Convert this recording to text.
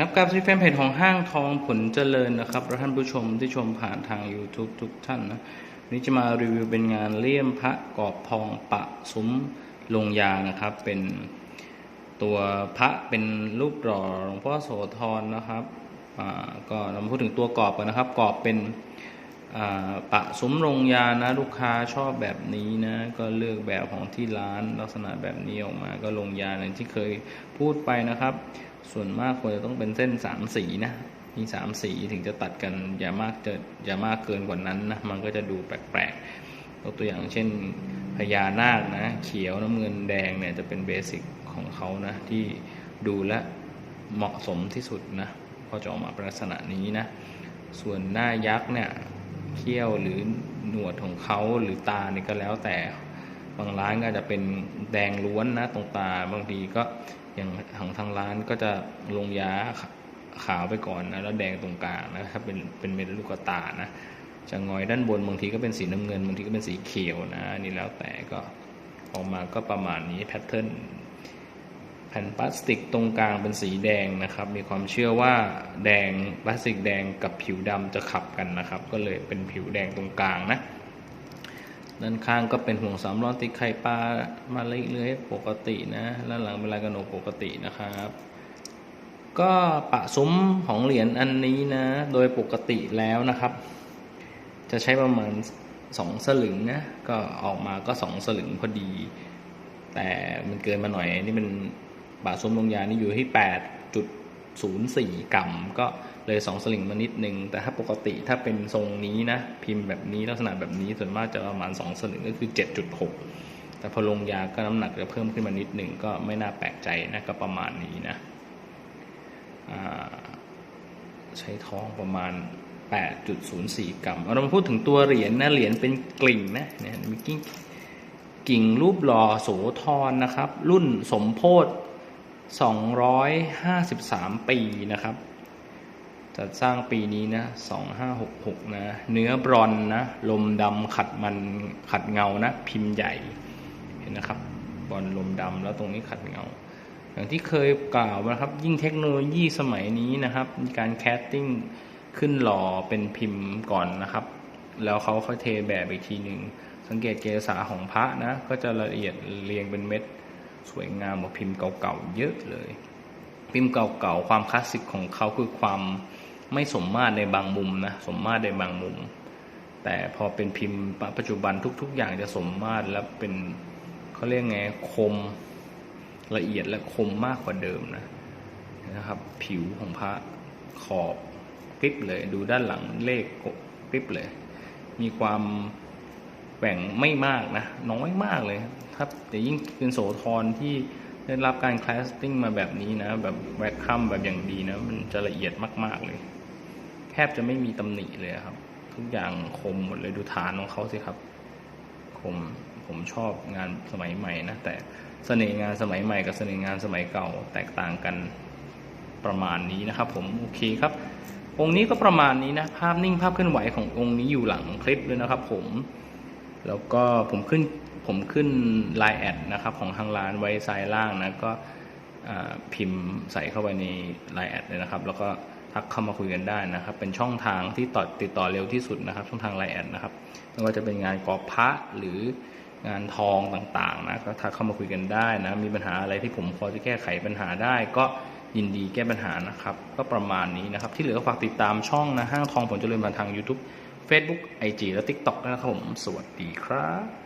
ครับกับซีแฟนเพจของห้างทองผลเจริญนะครับและท่านผู้ชมที่ชมผ่านทาง YouTube ทุกท่านนะนี้จะมารีวิวเป็นงานเลี่ยมพระกรอบทองปะซุ้มลงยานะครับ เป็นตัวพระเป็นรูปหล่อหลวงพ่อโสธรนะครับก็เรามาพูดถึงตัวกรอบกันนะครับกรอบเป็น ปะซุ้มลงยานะลูกค้าชอบแบบนี้นะ ก็เลือกแบบของที่ร้านลักษณะแบบนี้ออกมาก็ลงยาอย่างที่เคยพูดไปนะครับ ส่วนมากควรจะต้องเป็นเส้นสามสีนะมีสามสีถึงจะตัดกันอย่ามากเกินอย่ามากเกินกว่านั้นนะมันก็จะดูแปลกๆยกตัวอย่างเช่นพญานาคนะเขียวน้ำเงินแดงเนี่ยจะเป็นเบสิกของเขานะที่ดูและเหมาะสมที่สุดนะก็จะออกมาเป็นลักษณะนี้นะส่วนหน้ายักษ์เนี่ย เขี้ยวหรือหนวดของเขาหรือตานี่ก็แล้วแต่ บางร้านก็จะเป็นแดงล้วนนะตรงตาบางทีก็อย่างของทางร้านก็จะลงยาขาวไปก่อนนะแล้วแดงตรงกลางนะถ้าเป็นเป็นเม็ดลูกตานะจะงอยด้านบนบางทีก็เป็นสีน้ำเงินบางทีก็เป็นสีเขียวนะนี่แล้วแต่ก็ออกมาก็ประมาณนี้แพทเทิร์น ผ่นพลาสติกตรงกลางเป็นสีแดงนะครับ มีความเชื่อว่าแดงพลาสติกแดงกับผิวดำจะขับกันนะครับ ก็เลยเป็นผิวแดงตรงกลางนะด้านข้างก็เป็นห่วงสามล้อติดไข่ปลามาเลื้อยๆปกตินะด้านหลังเป็นลายกระหนกปกตินะครับ ก็ปะซุ้มของเหรียญอันนี้นะ โดยปกติแล้วนะครับ จะใช้ประมาณสองสลึงนะก็ออกมาก็สองสลึงพอดี แต่มันเกินมาหน่อยนี่มัน ปะซุ้มลงยานี่อยู่ที่แปดจุดศูนย์สี่กรัม ก็เลยสองสลึงมานิดนึง แต่ถ้าปกติถ้าเป็นทรงนี้นะ พิมพ์แบบนี้ลักษณะแบบนี้ส่วนมากจะประมาณสองสลึงก็คือเจ็ดจุดหกแต่พอลงยาก็น้ำหนักจะเพิ่มขึ้นมานิดนึงก็ไม่น่าแปลกใจนะก็ประมาณนี้นะใช้ท้องประมาณ 8.04 กรัม เรามาพูดถึงตัวเหรียญนะเหรียญเป็นกลิ่งนะเนี่ยมีกิ่งกิ่งรูปหล่อโสธรนะครับ รุ่นสมโพธ 253 ปีนะครับ จัดสร้างปีนี้นะ 2566 นะ เนื้อบรอนนะ ลมดำขัดมันขัดเงานะ พิมพ์ใหญ่ เห็นนะครับ บอลลมดำแล้วตรงนี้ขัดเงา อย่างที่เคยกล่าวนะครับ ยิ่งเทคโนโลยีสมัยนี้นะครับ มีการแคสติ้งขึ้นหล่อเป็นพิมพ์ก่อนนะครับ แล้วเขาค่อยเทแบบอีกทีหนึ่ง สังเกตเกษาของพระนะ ก็จะละเอียดเรียงเป็นเม็ด สวยงามกว่าพิมพ์เก่าๆเยอะเลย พิมพ์เก่าๆความคลาสสิกของเขาคือความไม่สมมาตรในบางมุมนะสมมาตรในบางมุม แต่พอเป็นพิมพ์ปัจจุบันทุก ๆ อย่างจะสมมาตรและเป็นเขาเรียกไงคมละเอียดและคมมากกว่าเดิมนะนะครับ ผิวของพระขอบกริบเลย ดูด้านหลังเลขกริบเลย มีความแหว่งไม่มากนะ น้อยมากเลย ถ้าแต่ยิ่งเป็นโสธรที่ได้รับการคลาสติ้งมาแบบนี้นะ แบบแวคคัมแบบอย่างดีนะ มันจะละเอียดมาก ๆ เลย แทบจะไม่มีตำหนิเลยครับ ทุกอย่างคมหมดเลยดูฐานของเขาสิครับ คมผมชอบงานสมัยใหม่นะ แต่เสน่ห์งานสมัยใหม่กับเสน่ห์งานสมัยเก่าแตกต่างกันประมาณนี้นะครับ ผมโอเคครับ องค์นี้ก็ประมาณนี้นะ ภาพนิ่งภาพเคลื่อนไหวขององค์นี้อยู่หลังคลิปเลยนะครับ ผม แล้วก็ผมขึ้น ผมขึ้นไลน์แอดนะครับของทางร้านไว้ซ้ายล่างนะก็พิมพ์ใส่เข้าไปในไลน์แอดเลยนะครับ แล้วก็ทักเข้ามาคุยกันได้นะครับ เป็นช่องทางที่ต่อติดต่อเร็วที่สุดนะครับ ช่องทางไลน์แอดนะครับไม่ว่าจะเป็นงานกรอบพระหรืองานทองต่างๆนะก็ทักเข้ามาคุยกันได้นะ มีปัญหาอะไรที่ผมพอจะแก้ไขปัญหาได้ ก็ยินดีแก้ปัญหานะครับ ก็ประมาณนี้นะครับ ที่เหลือก็ฝากติดตามช่องนะห้างทองผลเจริญมาทาง YouTube Facebook IG และ TikTok นะครับผมสวัสดีครับ